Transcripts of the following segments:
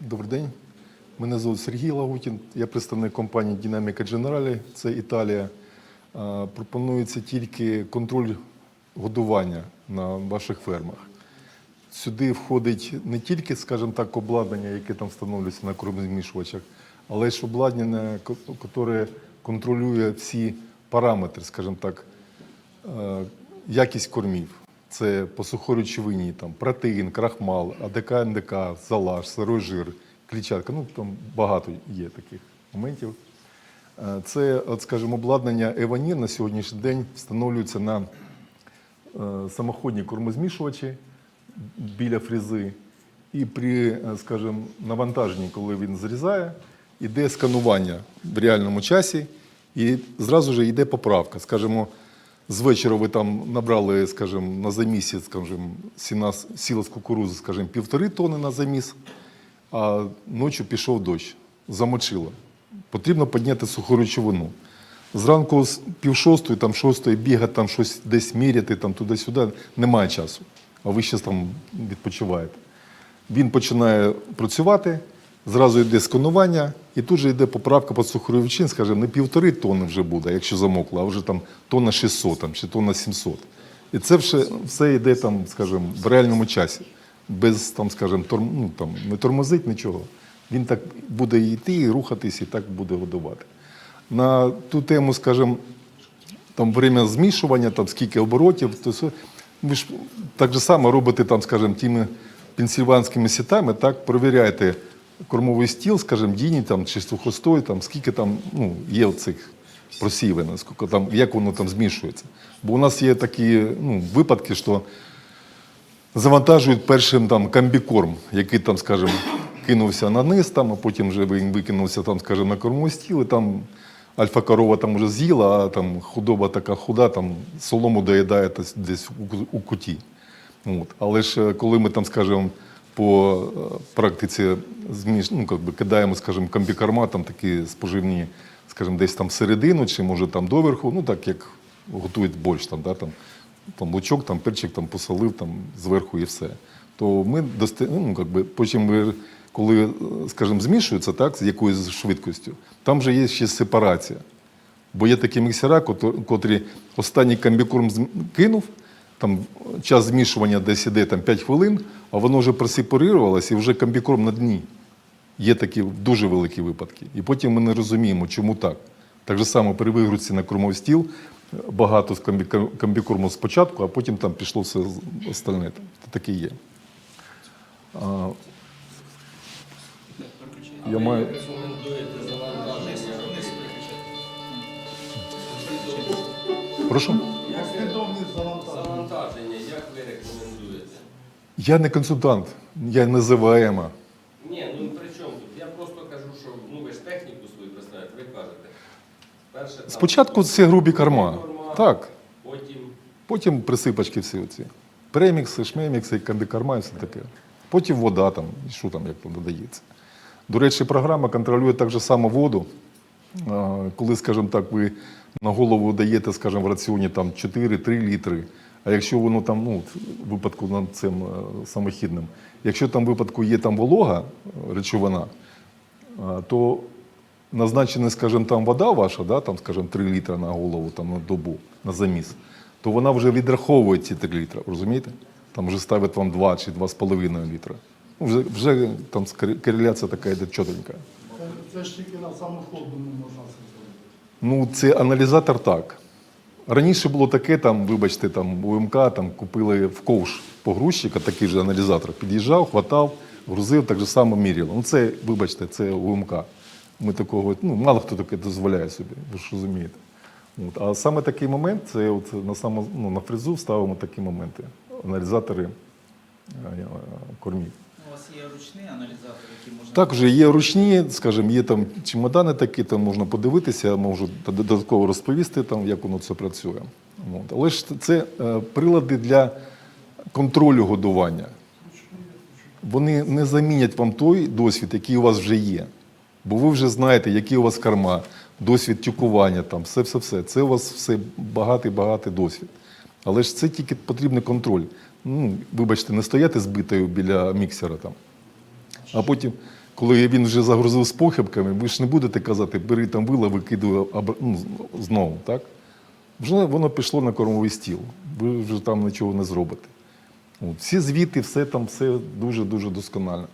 Добрий день. Мене звуть Сергій Лагутін. Я представник компанії Динаміка Generali, це Італія. Пропонується тільки контроль годування на ваших фермах. Сюди входить не тільки, скажімо так, обладнання, яке там встановлюється на кормозмішувачах, але й обладнання, яке контролює всі параметри, скажімо так, е, якість кормів. Це по сухоречовині, там протеїн, крахмал, АДК, НДК, залаж, сирой жир, клітчатка. Ну там багато є таких моментів. Е, Це, от, скажімо, обладнання Еванір на сьогоднішній день встановлюється на е, самоходні кормозмішувачі біля фрізи. І при, е, скажімо, навантаженні, коли він зрізає, йде сканування в реальному часі, і зразу ж йде поправка. Скажімо, з вечора ви там набрали, скажімо, на замісі, скажімо, сіна, сіла з кукурузи, скажімо, півтори тони на заміс, а ночі пішов дощ, замочило. Потрібно підняти суху речовину. Зранку з пів шостої, там шостої бігати, там щось десь міряти, там туди-сюди, немає часу. А ви ще там відпочиваєте. Він починає працювати, зразу йде сканування, і тут же йде поправка по сухаревичин, скажімо, не півтори тонни вже буде, якщо замокло, а вже там тонна 600 там, чи тонна 700. І це все, все йде там, скажімо, в реальному часі, без там, скажімо, торм, ну, там, не тормозить нічого. Він так буде йти і рухатись, і так буде годувати. На ту тему, скажімо, там время змішування, там скільки оборотів, то все. Ви ж так же само робите, там, скажімо, тими пенсильванськими сітами, так, перевіряєте кормовий стіл, скажімо, діні там, чи сухостой, там, скільки там ну, є цих просіювань, скільки там, як воно там змішується. Бо у нас є такі ну, випадки, що завантажують першим там комбікорм, який там, скажімо, кинувся на низ, там, а потім вже він викинувся там, скажімо, на кормовий стіл, і там альфа-корова там вже з'їла, а там худоба така худа, там солому доїдає десь- десь у, куті. От. Але ж е, коли ми там, скажімо, по е, практиці ну, как би, кидаємо, скажімо, комбікорма, там такі споживні, скажімо, десь там всередину, чи може там доверху, ну так як готують борщ, там, да, там, там лучок, там перчик там посолив там зверху і все. То ми дости... ну, как би, потім ми, коли, е, скажімо, змішується так, з якоюсь швидкістю, там вже є ще сепарація. Бо є такі міксера, котрі останній комбікорм кинув, там час змішування десь іде там 5 хвилин, а воно вже просепарувалося і вже комбікорм на дні. Є такі дуже великі випадки. І потім ми не розуміємо, чому так. Так же само при вигрузці на кормовий стіл багато з комбі- комбікорму спочатку, а потім там пішло все остальне. Це таке є. А, я маю... Завантаження. Завантаження, як ви рекомендуєте? Я не консультант, я називаємо. Ні, ну при чому тут? Я просто кажу, що ну ви ж техніку свою представляєте, ви кажете. Перше, там, Спочатку це грубі корма. корма, Так. Потім Потім присипачки всі оці. Премікси, шмемікси, комбікорма і все таке. Потім вода там, і що там, як там додається. До речі, програма контролює так же само воду. Коли, скажімо так, ви на голову даєте, скажімо, в раціоні там 4-3 літри, а якщо воно там, ну, в випадку над цим е, самохідним, якщо там в випадку є там волога, е, речовина, то назначена, скажімо, там вода ваша, да, там, скажімо, 3 літри на голову там, на добу, на заміс, то вона вже відраховує ці 3 літри, розумієте? Там вже ставить вам 2 чи 2,5 літра. Ну, вже, вже там кореляція така йде чотенька. Це ж тільки на самоходному можна це зробити. Ну, це аналізатор так. Раніше було таке, там, вибачте, там УМК там, купили в ковш погрузчика, такий же аналізатор. Під'їжджав, хватав, грузив, так же само міряв. Ну, це, вибачте, це УМК. Ми такого, ну, мало хто таке дозволяє собі, ви ж розумієте. От. А саме такий момент, це от на, само, ну, на фрезу ставимо такі моменти, аналізатори е, е, кормів. У вас є ручний аналізатор, який можна Також є ручні, скажімо, є там чемодани такі, там можна подивитися, можу додатково розповісти, там, як воно це працює. От. Але ж це е, прилади для контролю годування. Вони не замінять вам той досвід, який у вас вже є. Бо ви вже знаєте, які у вас корма, досвід тюкування, там, все, все, все. Це у вас все багатий-багатий досвід. Але ж це тільки потрібний контроль. Ну, вибачте, не стояти збитою біля міксера там. А потім, коли він вже загрузив з похибками, ви ж не будете казати, бери там вила, викидуй ну, знову, так? Вже воно пішло на кормовий стіл. Ви вже там нічого не зробите. От. Всі звіти, все там, все дуже-дуже досконально.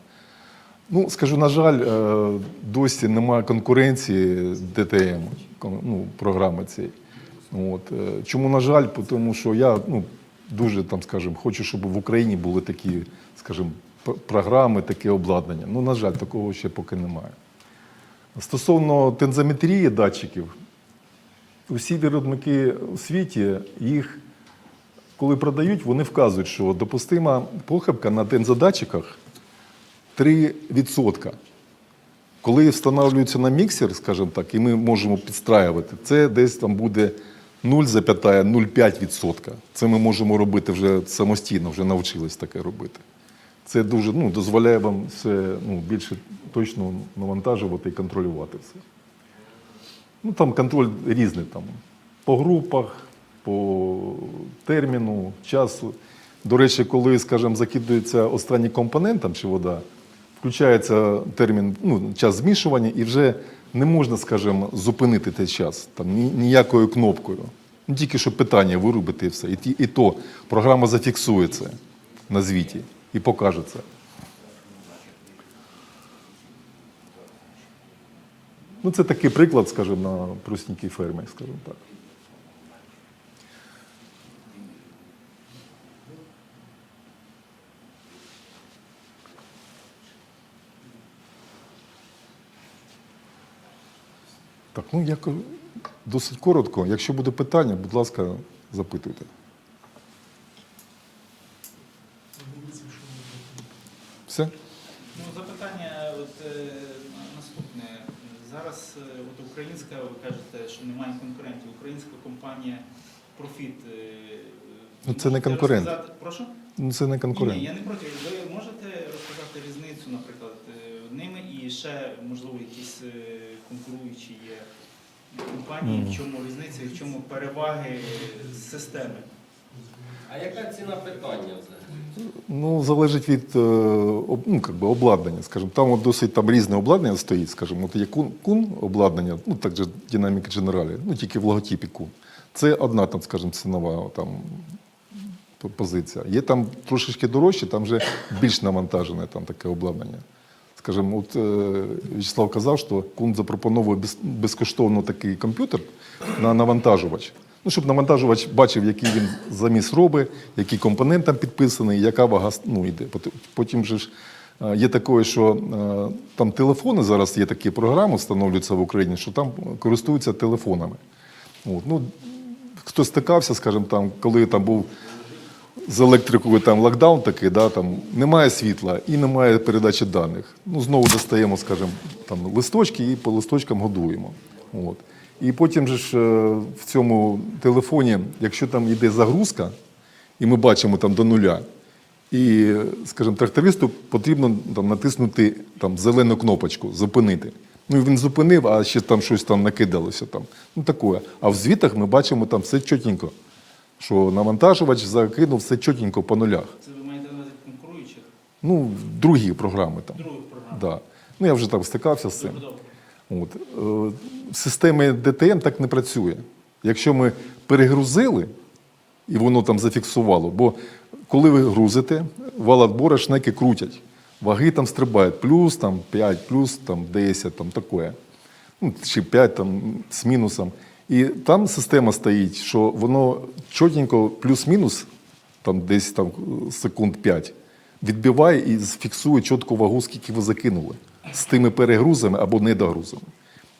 Ну, скажу, на жаль, е, досі немає конкуренції ДТМ, ну, програми цієї. От. е, Чому, на жаль, тому що я ну, дуже там, скажімо, хочу, щоб в Україні були такі, скажімо, програми, таке обладнання. Ну, на жаль, такого ще поки немає. Стосовно тензометрії датчиків, усі виробники у світі їх, коли продають, вони вказують, що допустима похибка на тензодатчиках 3%. Коли встановлюється на міксер, скажімо так, і ми можемо підстраювати, це десь там буде 0,05%. Це ми можемо робити вже самостійно, вже навчились таке робити. Це дуже ну, дозволяє вам все ну, більше точно навантажувати і контролювати все. Ну, там контроль різний там, по групах, по терміну, часу. До речі, коли, скажімо, закидується останній компонент там, чи вода, включається термін, ну, час змішування, і вже не можна, скажімо, зупинити цей час там, ні- ніякою кнопкою. Ну, тільки що питання виробити і все. І, і то програма зафіксує це на звіті і покаже це. Ну, це такий приклад, скажімо, на простенькій фермі, скажімо так. Ну я кажу, досить коротко. Якщо буде питання, будь ласка, запитуйте. Все? Ну, запитання от, е, наступне. Зараз е, от українська, ви кажете, що немає конкурентів. Українська компанія Profit. е, Ну, це не конкурент. розказати- Прошу? Ну, це не конкурент. Ні, я не проти. Ви можете розказати різницю, наприклад, і ще, можливо, якісь е, конкуруючі є компанії, в чому різниця і в чому переваги системи? А яка ціна питання взагалі? Ну, залежить від е, ну, как би обладнання, скажімо. Там от досить там різне обладнання стоїть, скажімо. От є кун, кун обладнання, ну так же Dynamic Generali, ну тільки в логотипі кун. Це одна там, скажімо, цінова там, позиція. Є там трошечки дорожче, там вже більш навантажене там таке обладнання. Скажімо, от е, Вячеслав казав, що Кун запропонує без, безкоштовно такий комп'ютер на навантажувач. Ну, щоб навантажувач бачив, який він заміс робить, який компонент там підписаний, яка вага ну, йде. Потім же ж е, є таке, що е, там телефони зараз є такі програми, встановлюються в Україні, що там користуються телефонами. От, ну, хто стикався, скажімо, там, коли там був з електрикою там локдаун такий, да, там немає світла і немає передачі даних. Ну, знову достаємо, скажімо, там листочки і по листочкам годуємо. От. І потім же ж е, в цьому телефоні, якщо там йде загрузка, і ми бачимо там до нуля, і, скажімо, трактористу потрібно там, натиснути там, зелену кнопочку, зупинити. Ну, він зупинив, а ще там щось там накидалося. Там. Ну, таке. А в звітах ми бачимо там все чотенько, що навантажувач закинув все чотенько по нулях. Це ви маєте на увазі конкуруючих Ну, другі програми там. других програм? Да. Ну, я вже там стикався з цим. От. Е, В ДТМ так не працює. Якщо ми перегрузили, і воно там зафіксувало, бо коли ви грузите, вал отбора шнеки крутять. Ваги там стрибають, плюс там 5, плюс там 10, там таке. Ну, чи 5 там, з мінусом. І там система стоїть, що воно чотенько плюс-мінус, там десь там секунд 5, відбиває і фіксує чітко вагу, скільки ви закинули з тими перегрузами або недогрузами.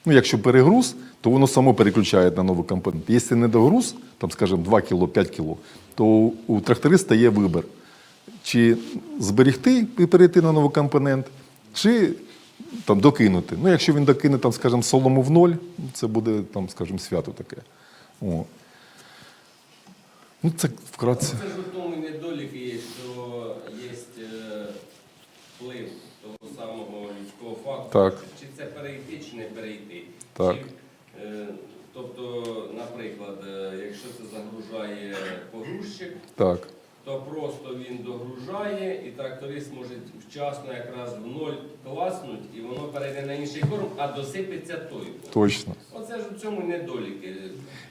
Ну, якщо перегруз, то воно само переключає на новий компонент. Якщо недогруз, там, скажімо, 2 кг, 5 кг, то у тракториста є вибір. Чи зберегти і перейти на новий компонент, чи там, докинути. Ну, якщо він докине, там, скажімо, солому в ноль, це буде, там, скажімо, свято таке. О. Ну, це вкратце. Це ж в тому недоліки є, що є е, вплив того самого людського фактору. Так. Чи це перейти, чи не перейти. Так. Чи, е, тобто, наприклад, е, якщо це загружає погрузчик, Так. То просто він догружає, і тракторист може вчасно якраз в ноль класнуть, і воно перейде на інший корм, а досипеться той корм. Точно. Оце ж у цьому недоліки.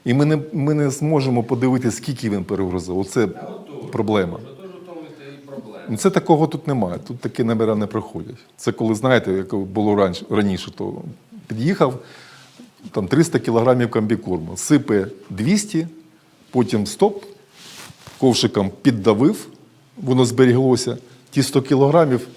І ми не, ми не зможемо подивитися, скільки він перегрузив. Оце Та отож, проблема. Тож у тому це і проблема. Ну, Це такого тут немає. Тут такі номера не проходять. Це коли, знаєте, як було раніше, раніше то під'їхав там 300 кілограмів комбікорму, сипе 200, потім стоп, ковшиком піддавив, воно зберіглося. Ті 100 кілограмів,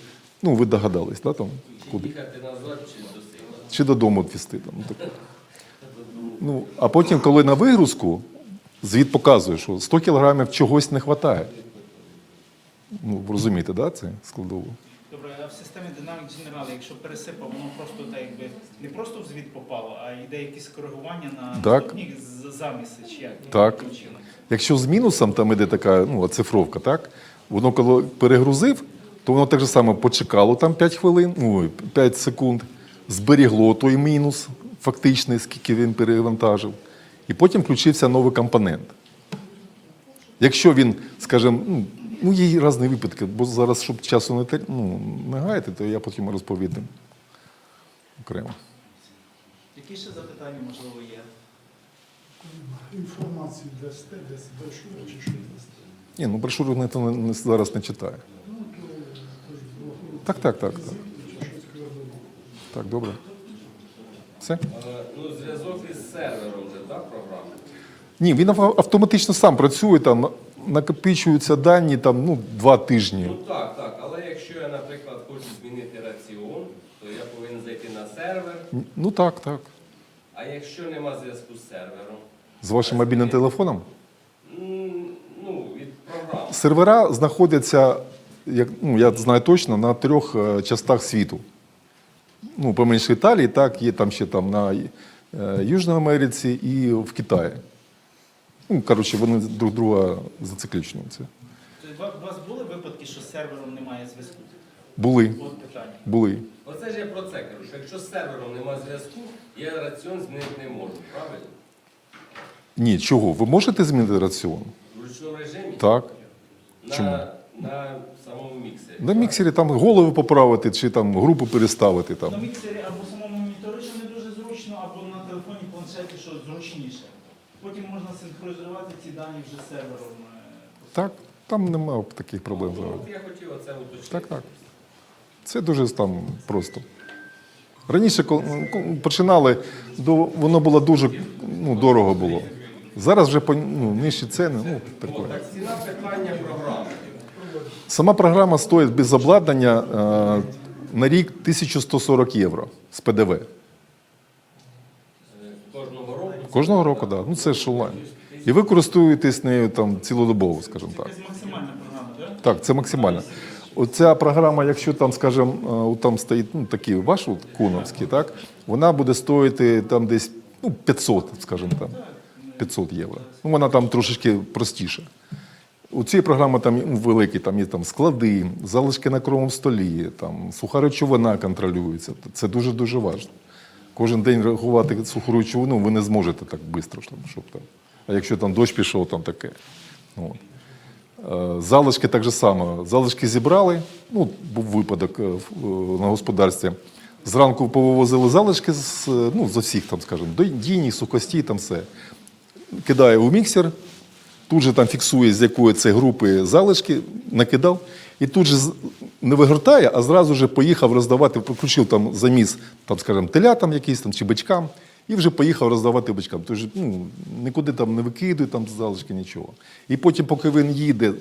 ну ви догадались, да, там, куди? Їхати назад чи до сила. Чи додому відвести. Там, ну, ну, а потім, коли на вигрузку, звіт показує, що 100 кілограмів чогось не вистачає. Ну, розумієте, да, це складово? В системі Dynamic General, якщо пересипав, воно просто так якби не просто в звіт попало, а йде якісь коригування на Так. наступні з- заміси чи як? Так. Яким чином? Якщо з мінусом там іде така ну, оцифровка, так? Воно коли перегрузив, то воно так же само почекало там 5 хвилин, ой, 5 секунд, зберігло той мінус фактичний, скільки він перевантажив, і потім включився новий компонент. Якщо він, скажімо, ну, ну є різні випадки, бо зараз, щоб часу не, тер- ну, не гаяти, то я потім розповідам окремо. Які ще запитання можливо є? Інформацію дасте, десь брошури чи що дасте? Ні, ну брошуру не, не, зараз не читає. Ну, то Так, так, так. Так, так добре. Все? Е, Ну, зв'язок із сервером вже, так, програма? Ні, він автоматично сам працює, там накопичуються дані там, ну, два тижні. Ну так, так. Але якщо я, наприклад, хочу змінити раціон, то я повинен зайти на сервер. Ну так, так. А якщо нема зв'язку з сервером, З вашим мобільним телефоном. ну, від програми. Сервера знаходяться, як, ну, я знаю точно, на трьох е, частах світу. Ну, поменше Італії, так, є там ще там на е, Южній Америці і в Китаї. Ну, коротше, вони друг друга зациклюються. Тобто, У вас були випадки, що з сервером немає зв'язку? Були, От питання. були. Оце ж я про це кажу, що якщо з сервером нема зв'язку, я раціон змінити не можу, правильно? Ні, чого? Ви можете змінити раціон? В ручному режимі? Так. На, Чому? на самому міксері. На міксері там голови поправити чи там групу переставити. Там. На міксері або самому моніторі, що не дуже зручно, або на телефоні планшеті, що зручніше. Потім можна ці дані вже сервером. е, Так, там немає таких проблем. Ну, зараз. я хотів оце уточнити. Так, так. Це дуже там просто. Раніше, ну, починали, воно було дуже ну, дорого було. Зараз вже ну, нижчі ціни. Ну, таке. так ціна питання програми. Сама програма стоїть без обладнання е, на рік 1140 євро з ПДВ. Е, Кожного року. Кожного року, так. Да. Ну це ж онлайн. І ви користуєтесь нею там цілодобово, скажімо так. Якась максимальна програма, так? Так, це максимально. Оця програма, якщо там, скажімо, е, там стоїть ну, такий ваш от, куновський, так, вона буде стоїти там десь ну, 500, скажімо там, 500 євро. Ну, вона там трошечки простіша. У цій програмі там ну, великі, там є там склади, залишки на кровому столі, там, суха речовина контролюється. Це дуже-дуже важливо. Кожен день рахувати суху речовину ви не зможете так швидко, щоб там. А якщо там дощ пішов, там таке. От. Е, Залишки так же само. Залишки зібрали. Ну, був випадок е, е, на господарстві. Зранку повивозили залишки з, ну, з усіх, там, скажімо, дійні, сухості, там все. Кидає у міксер, тут же там фіксує, з якої це групи залишки, накидав, і тут же не вигортає, а зразу же поїхав роздавати, включив там заміс, там, скажімо, телятам якийсь там, чи бичкам, і вже поїхав роздавати бичкам. Тож ну, нікуди там не викидує там залишки, нічого. І потім, поки він їде,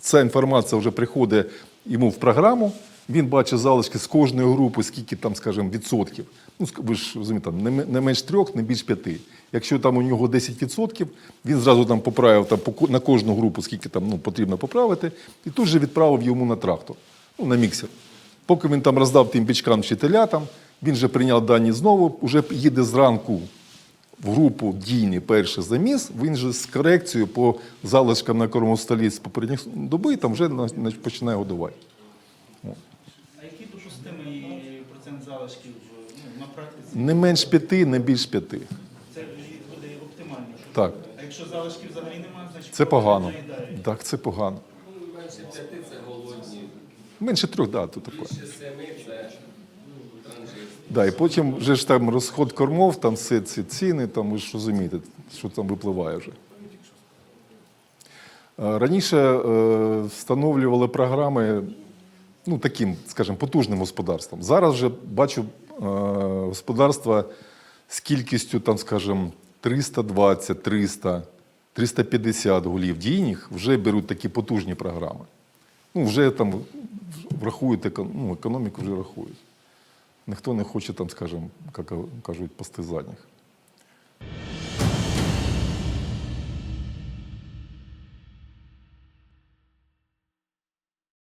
ця інформація вже приходить йому в програму, він бачить залишки з кожної групи, скільки там, скажімо, відсотків. Ну, ви ж розумієте, там, не, менш трьох, не більш п'яти. Якщо там у нього 10%, він зразу там поправив там, на кожну групу, скільки там ну, потрібно поправити, і тут же відправив йому на трактор, ну, на міксер. Поки він там роздав тим бичкам чи телятам, він вже прийняв дані знову, вже їде зранку в групу дійний перший заміс, він же з корекцією по залишкам на кормовому столі з попередніх доби там вже на- на- починає годувати. А який допустимий процент залишків ну, на практиці? Не менш п'яти, не більш п'яти. Це буде оптимально. Так. А якщо залишків взагалі немає, значить Це погано. Так, це погано. Менше п'яти це голодні, Менше трьох, да, тут таке. більше семи це. Да, і потім вже ж там розход кормов, там все ці ціни, там ви ж розумієте, що там випливає вже. Е, Раніше е, встановлювали програми ну, таким, скажімо, потужним господарством. Зараз вже бачу е, господарства з кількістю, там, скажімо, 320, 300, 350 голів дійних вже беруть такі потужні програми. Ну, вже там врахують, ну, економіку вже рахують. Ніхто не хоче там, скажімо, як кажуть, пасти задніх.